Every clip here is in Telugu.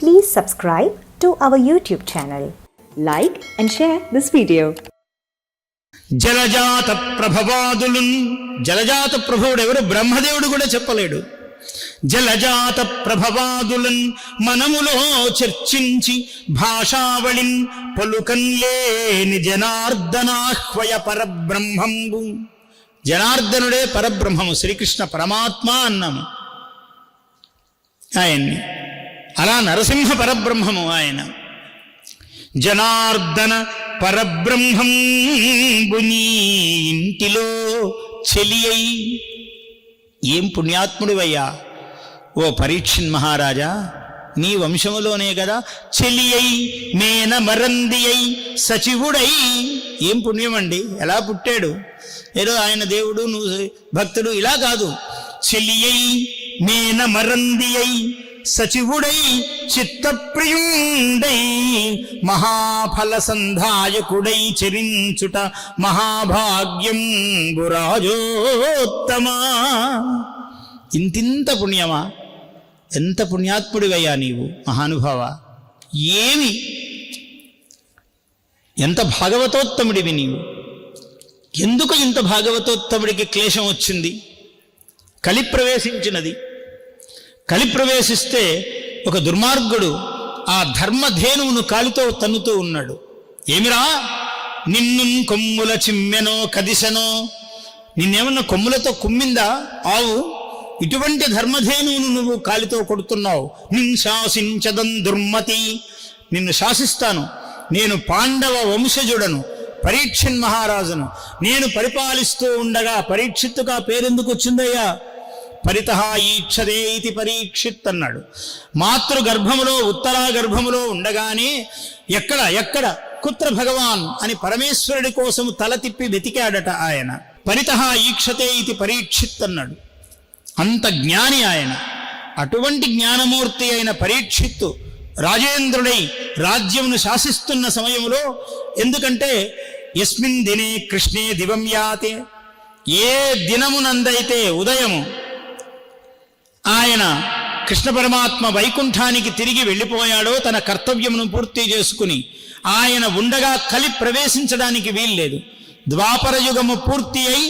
Please subscribe to our YouTube channel. Like and share this video. జలజాత ప్రభవాదులు జలజాత ప్రభువుడు ఎవరు బ్రహ్మదేవుడు కూడా చెప్పలేడు జలజాత ప్రభవాదులన్ మనములో చర్చించి భాషావళిన్ పలుకన్లేని జనార్దనాహ్వయ పరబ్రహ్మంబు జనార్దనుడే పరబ్రహ్మము శ్రీకృష్ణ పరమాత్మ అన్నాము ఆయన్ని అలా నరసింహ పరబ్రహ్మము ఆయన. జనార్దన పరబ్రహ్మంబుని ఇంటిలో చెలియై. ఏం పుణ్యాత్ముడివయ్యా? ఓ పరీక్షన్ మహారాజా నీ వంశములోనే కదా చెలియై మేన మరంది అయి సచివుడై. ఏం పుణ్యమండి? ఎలా పుట్టాడు? ఏదో ఆయన దేవుడు నువ్వు భక్తుడు ఇలా కాదు. చెలియై మేన మరంది అయి సచివుడై చిత్తప్రియుండై మహాఫల సంధాయకుడై చరించుట మహాభాగ్యం బురాజోత్తమా. ఇంతింత పుణ్యమా? ఎంత పుణ్యాత్ముడివయ్యా నీవు మహానుభావ? ఏమి? ఎంత భాగవతోత్తముడివి నీవు? ఎందుకు ఇంత భాగవతోత్తముడికి క్లేశం వచ్చింది? కలి ప్రవేశించినది కలి ప్రవేశిస్తే ఒక దుర్మార్గుడు ఆ ధర్మధేనువును కాలితో తన్నుతూ ఉన్నాడు. ఏమిరా? నిన్ను కొమ్ముల చిమ్మెనో కదిశనో. నిన్నేమన్నా కొమ్ములతో కుమ్మిందా? ఆవు ఇటువంటి ధర్మధేనువును నువ్వు కాలితో కొడుతున్నావు. నిన్ శాసించదం దుర్మతి. నిన్ను శాసిస్తాను. నేను పాండవ వంశజుడను పరీక్షన్ మహారాజును. నేను పరిపాలిస్తూ ఉండగా పరీక్షిత్తుగా పేరెందుకు వచ్చిందయ్యా? పరిత ఈక్షదే ఇది పరీక్షిత్ అన్నాడు మాతృ గర్భములో ఉత్తరా గర్భములో ఉండగానే ఎక్కడ ఎక్కడ? కుత్ర భగవాన్ అని పరమేశ్వరుడి కోసం తల తిప్పి వెతికాడట ఆయన. పరిత ఈక్షతే ఇది పరీక్షిత్ అన్నాడు అంత జ్ఞాని ఆయన. అటువంటి జ్ఞానమూర్తి అయిన పరీక్షిత్తు రాజేంద్రుడై రాజ్యమును శాసిస్తున్న సమయంలో ఎందుకంటే ఎస్మిన్ దినే కృష్ణే దివం యాతే ఏ దినమునందైతే ఉదయము ఆయన కృష్ణ పరమాత్మ వైకుంఠానికి తిరిగి వెళ్ళిపోయాడో తన కర్తవ్యమును పూర్తి చేసుకుని ఆయన ఉండగా కలి ప్రవేశించడానికి వీల్లేదు. ద్వాపర యుగము పూర్తి అయి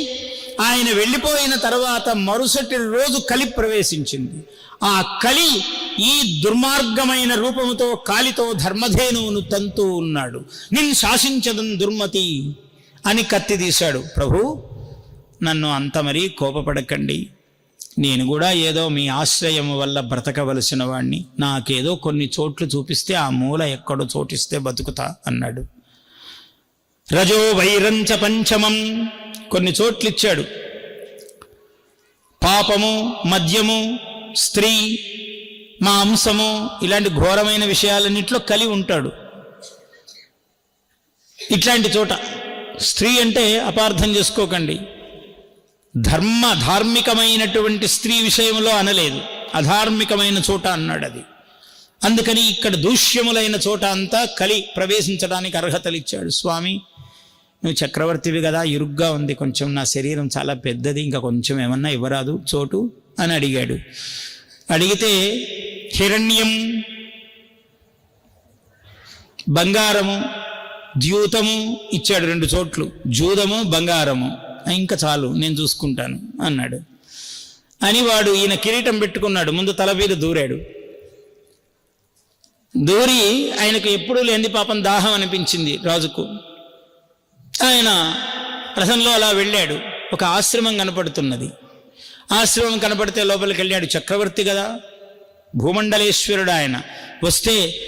ఆయన వెళ్ళిపోయిన తర్వాత మరుసటి రోజు కలి ప్రవేశించింది. ఆ కలి ఈ దుర్మార్గమైన రూపముతో కాలితో ధర్మధేనువును తంతూ ఉన్నాడు. నిన్ శాసించదం దుర్మతి అని కత్తి తీశాడు. ప్రభు నన్ను అంత మరీ కోపపడకండి. నేను కూడా ఏదో మీ ఆశ్రయము వల్ల బ్రతకవలసిన వాణ్ణి. నాకేదో కొన్ని చోట్లు చూపిస్తే ఆ మూల ఎక్కడో చోటిస్తే బతుకుతా అన్నాడు. రజో వైరంచ పంచమం కొన్ని చోట్లు ఇచ్చాడు పాపము మద్యము స్త్రీ మాంసము ఇలాంటి ఘోరమైన విషయాలన్నింటిలో కలి ఉంటాడు. ఇట్లాంటి చోట స్త్రీ అంటే అపార్థం చేసుకోకండి. ధర్మ ధార్మికమైనటువంటి స్త్రీ విషయంలో అనలేదు. అధార్మికమైన చోట అన్నాడు అది. అందుకని ఇక్కడ దూష్యములైన చోట అంతా కలి ప్రవేశించడానికి అర్హతలు ఇచ్చాడు. స్వామి నువ్వు చక్రవర్తివి కదా ఇరుగ్గా ఉంది కొంచెం నా శరీరం చాలా పెద్దది ఇంకా కొంచెం ఏమన్నా ఇవ్వరాదు చోటు అని అడిగాడు. అడిగితే హిరణ్యం బంగారము ద్యూతము ఇచ్చాడు రెండు చోట్లు. జూదము బంగారము. ఇంకా చాలు నేను చూసుకుంటాను అన్నాడు. అని వాడు ఈయన కిరీటం పెట్టుకున్నాడు ముందు తల మీద దూరాడు. దూరి ఆయనకు ఎప్పుడూ లేని పాపం దాహం అనిపించింది రాజుకు. ఆయన రథంలో అలా వెళ్ళాడు ఒక ఆశ్రమం కనపడుతున్నది. ఆశ్రమం కనపడితే లోపలికి వెళ్ళాడు చక్రవర్తి కదా భూమండలేశ్వరుడు ఆయన. వస్తే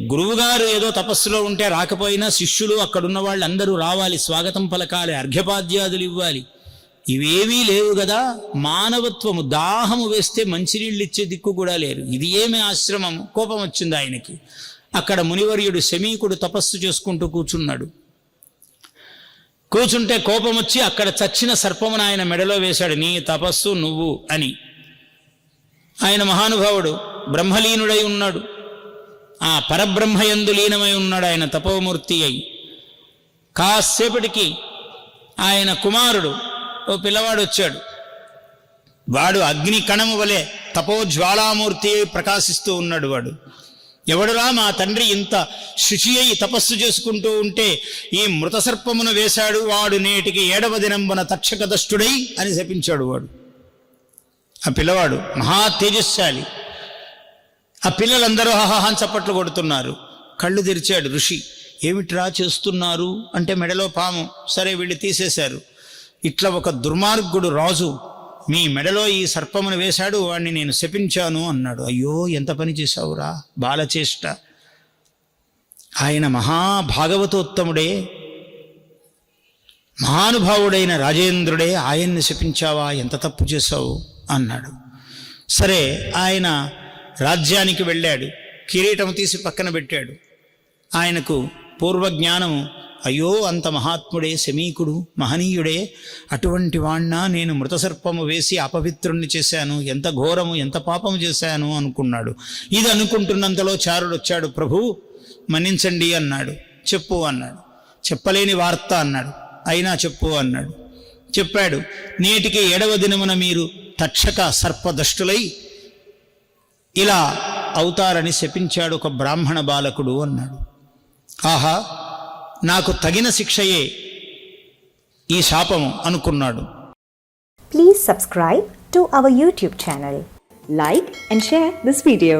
గురువుగారు ఏదో తపస్సులో ఉంటే రాకపోయినా శిష్యులు అక్కడున్న వాళ్ళు అందరూ రావాలి స్వాగతం పలకాలి అర్ఘ్యపాద్యాదులు ఇవ్వాలి. ఇవేమీ లేవు కదా మానవత్వము దాహము వేస్తే మంచినీళ్ళు ఇచ్చే దిక్కు కూడా లేరు ఇది ఏమి ఆశ్రమం? కోపం వచ్చింది ఆయనకి. అక్కడ మునివర్యుడు శమీకుడు తపస్సు చేసుకుంటూ కూర్చున్నాడు. కూర్చుంటే కోపం వచ్చి అక్కడ చచ్చిన సర్పమును ఆయన మెడలో వేశాడు. నీ తపస్సు నువ్వు అని. ఆయన మహానుభావుడు బ్రహ్మలీనుడై ఉన్నాడు. ఆ పరబ్రహ్మయందు లీనమై ఉన్నాడు ఆయన తపోమూర్తి అయి. కాసేపటికి ఆయన కుమారుడు ఓ పిల్లవాడు వచ్చాడు. వాడు అగ్ని కణము వలె తపోజ్వాలామూర్తి అయి ప్రకాశిస్తూ ఉన్నాడు వాడు. ఎవడురా మా తండ్రి ఇంత శుచి అయి తపస్సు చేసుకుంటూ ఉంటే ఈ మృతసర్పమును వేశాడు వాడు నేటికి ఏడవ దినంబన తక్షకదష్టుడై అని శపించాడు వాడు. ఆ పిల్లవాడు మహా తేజస్శాలి. ఆ పిల్లలందరూ హాహాహాన్ చప్పట్లు కొడుతున్నారు. కళ్ళు తెరిచాడు ఋషి. ఏమిట్రా చేస్తున్నారు? అంటే మెడలో పాము. సరే వీళ్ళు తీసేశారు. ఇట్లా ఒక దుర్మార్గుడు రాజు మీ మెడలో ఈ సర్పమును వేశాడు వాడిని నేను శపించాను అన్నాడు. అయ్యో ఎంత పని చేశావురా? బాలచేష్ట. ఆయన మహాభాగవతోత్తముడే మహానుభావుడైన రాజేంద్రుడే ఆయన్ని శపించావా? ఎంత తప్పు చేశావు? అన్నాడు. సరే ఆయన రాజ్యానికి వెళ్ళాడు. కిరీటం తీసి పక్కన పెట్టాడు. ఆయనకు పూర్వజ్ఞానము అయ్యో అంత మహాత్ముడే శమీకుడు మహనీయుడే అటువంటి వాణ్ణా నేను మృతసర్పము వేసి అపవిత్రుణ్ణి చేశాను. ఎంత ఘోరము ఎంత పాపము చేశాను అనుకున్నాడు. ఇది అనుకుంటున్నంతలో చారుడు వచ్చాడు. ప్రభు మన్నించండి అన్నాడు. చెప్పు అన్నాడు. చెప్పలేని వార్త అన్నాడు. అయినా చెప్పు అన్నాడు. చెప్పాడు నేటికి ఏడవ దినమున మీరు తక్షక సర్పదష్టులై ఇలా అవుతారని శపించాడు ఒక బ్రాహ్మణ బాలకుడు అన్నాడు. ఆహా నాకు తగిన శిక్షయే ఈ శాపం అనుకున్నాడు. Please subscribe to our YouTube channel like and share this video